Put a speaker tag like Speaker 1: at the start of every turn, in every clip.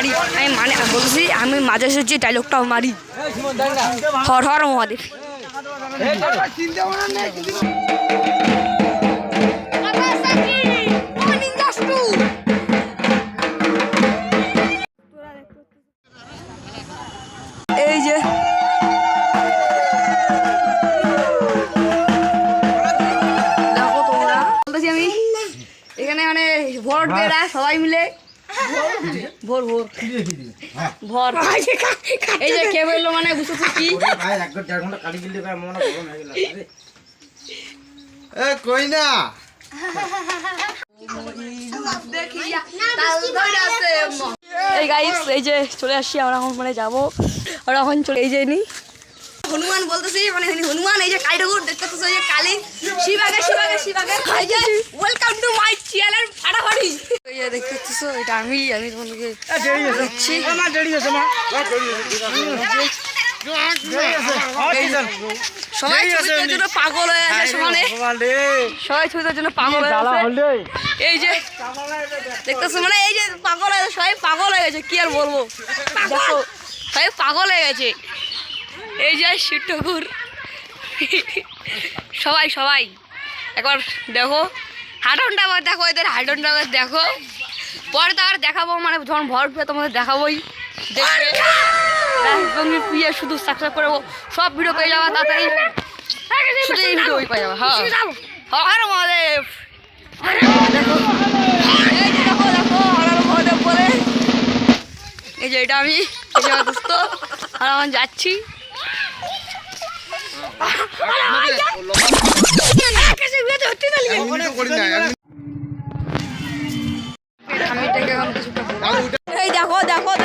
Speaker 1: মারি। আমি মানে বলছি আমি মাঝে সাঝে ডায়লগটাও মারি। হর হর মহাদেব। এই যে। এখানে মানে ভোট সবাই মিলে ভোর ভোর। ভোর। এই যে কে বলল মানে বুঝতে কি
Speaker 2: এ কই না?
Speaker 1: এই গাইস এই যে চলে আসছি আমরা এখন মানে যাব। আমরা এখন চলে এই যে নি হনুমান বলতেছি মানে হনুমান এই যে কালী ঠাকুর দেখতে পাচ্ছ যে কালী। শিবাগে শিবাগে শিবাগে। ওয়েলকাম টু মাই চ্যানেল ফাটাফাটি এই যে দেখতে পাচ্ছ এটা আমি আমি তোমাদেরকে দেখছি সবাই ছবিটার জন্য পাগল হয়ে আছে সমানে। সবাই ছবিটার জন্য পাগল হয়ে আছে। এই যে দেখতেছো মানে এই যে পাগল হয়ে গেছে, সবাই পাগল হয়ে গেছে কি আর বলব? দেখো সবাই পাগল হয়ে গেছে। এই যে শিব ঠাকুর সবাই সবাই। একবার দেখো। আবার দেখো এদের আবার দেখো। পরে তো আর দেখাবো মানে যখন ভর উঠবে তোমাদের দেখাবোই দেখবে শুধু সাবস্ক্রাইব করে সব ভিডিও পেয়ে যাওয়া তাড়াতাড়ি পেয়ে যাবে হ্যাঁ হর মহাদেব দেখো দেখো মহাদেব বলে এই যে এটা আমি দোস্ত আর আমি এই দেখো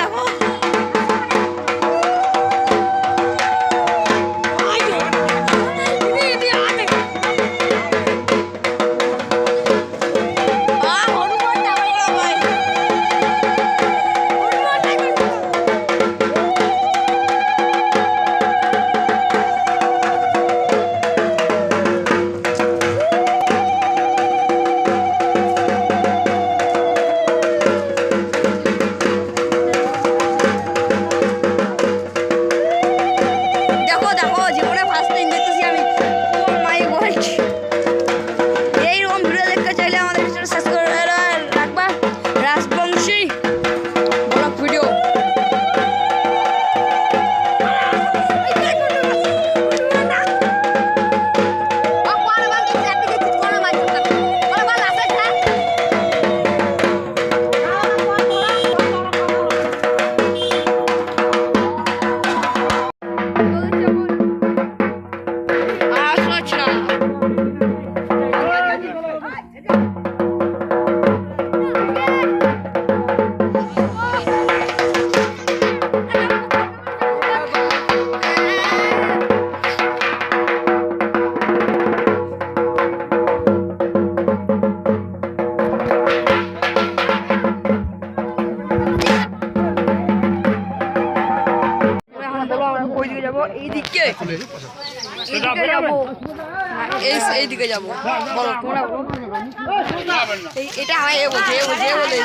Speaker 1: যাব, এইদিকে। এইদিকে যাব। এই এই দিকে যাব। বলো এটা হয় এ বলছে এ বলছে এ বলে